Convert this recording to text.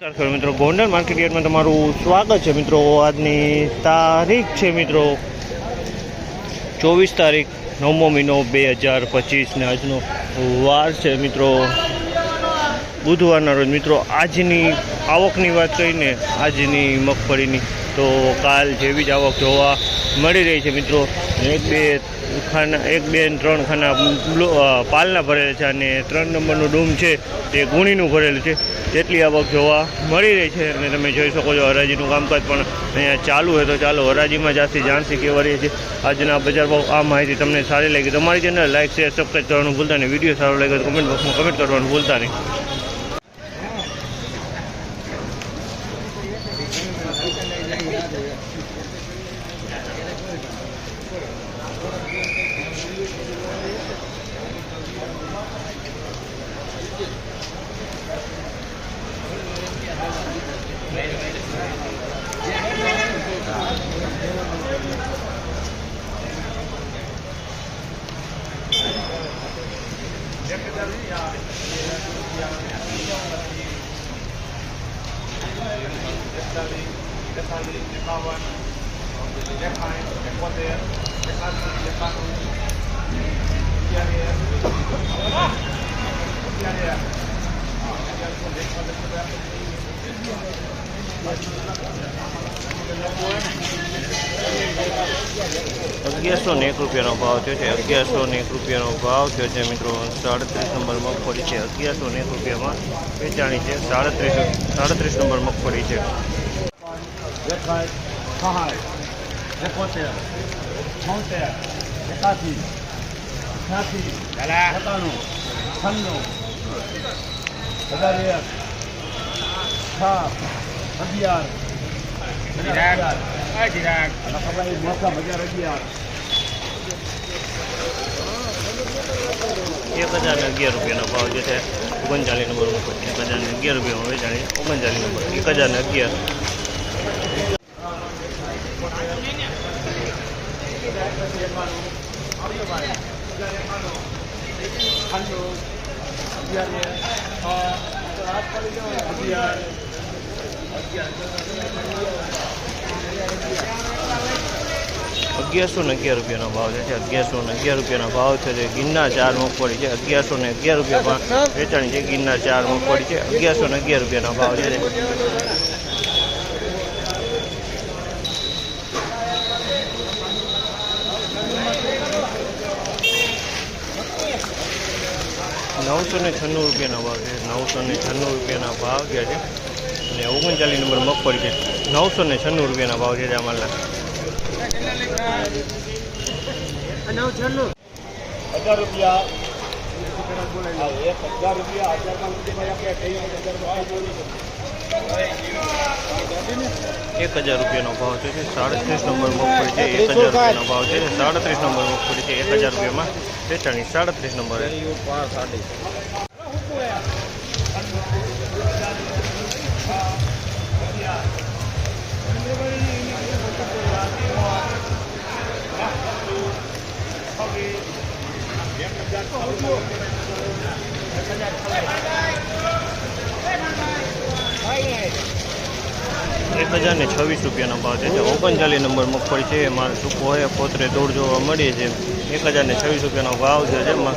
નમસ્કાર મિત્રો, ગોંડલ માર્કેટ યાર્ડમાં તમારું સ્વાગત છે મિત્રો. આજની તારીખ છે મિત્રો ચોવીસ તારીખ નવમો મહિનો બે હજાર પચીસને આજનો વાર છે મિત્રો. બુધવારના રોજ મિત્રો, આજની આવકની વાત કરીને આજની મગફળીની તો કાલ જેવી જ આવક જોવા મળી રહી છે મિત્રો. એક, બે ખાના, એક, બે ત્રણ ખાના પાલના ભરેલા છે અને ત્રણ નંબરનું ડૂમ છે, તે ગુણીનું ભરેલું છે. તેટલી આવક જોવા મળી રહી છે અને તમે જોઈ શકો છો હરાજીનું કામકાજ પણ અહીંયા ચાલુ હોય તો ચાલો હરાજીમાં જાસ્તી જાણસી કેવા રહી છે. આજના બજાર ભાવ આ માહિતી તમને સારી લાગી તમારી ચેનલ લાઇક શેર, સબસ્ક્રાઈબ કરવાનું ભૂલતા નહીં. વીડિયો સારો લાગે તો કમેન્ટ બોક્સમાં કમેન્ટ કરવાનું ભૂલતા નહીં. Italy, Italy, Japan, અગિયારસો ને એક રૂપિયાનો ભાવ થયો છે અગિયારસો ને એક રૂપિયાનો ભાવ થયો છે મિત્રો સાડત્રીસ નંબર મગફળી છે અગિયારસો ને એક રૂપિયામાં વેચાણી છે સાડત્રીસ સાડત્રીસ નંબર મગફળી છે એકાઠ સહાય એકોતેર છોતેર એકાસી અઠ્યાસી સત્તાણું છન્નું હજાર એક સાત અગિયાર અગિયાર. અગિયાર. એક હજાર અગિયાર રૂપિયાનો ભાવ જે છે ઓગણચાલીસ નંબર એક હજાર અગિયાર રૂપિયામાં વેચાણી ઓગણચાલીસ નંબર. એક હજાર અગિયારસો ને અગિયાર રૂપિયાનો ભાવ છે. અગિયારસો ને અગિયાર રૂપિયાનો ભાવ છે જે ગિરનાર ચાર મગફળી છે. અગિયારસો ને અગિયાર રૂપિયામાં વેચાણી છે. ગિરના ચાર મગફળી છે. અગિયારસો ને અગિયાર રૂપિયાનો ભાવ છે. નવસો ને છન્નું રૂપિયાના ભાવ છે. નવસો ને છન્નું રૂપિયાના ભાવ જે. છે અને ઓગણચાલીસ નંબર મગફળી છે. નવસો ને છન્નું રૂપિયાના ભાવ છે અમારા હજાર રૂપિયા. એક હજાર રૂપિયા. હજારમાં નથી એક હજાર રૂપિયાનો ભાવ છે જે સાડત્રીસ નંબર મગફળી છે, એક હજાર રૂપિયાનો ભાવ છે સાડત્રીસ નંબર મગફળી છે, એક હજાર રૂપિયામાં વેચાણી સાડત્રીસ નંબરે. એક હજાર ને છવ્વીસ રૂપિયાનો ભાવ છે. જે ઓગણચાલીસ નંબર મગફળી છે. એમાં સૂકો હોય, પોતરે દોડ જોવા મળીએ છે. એક હજાર ને છવ્વીસ રૂપિયાનો ભાવ છે. જેમાં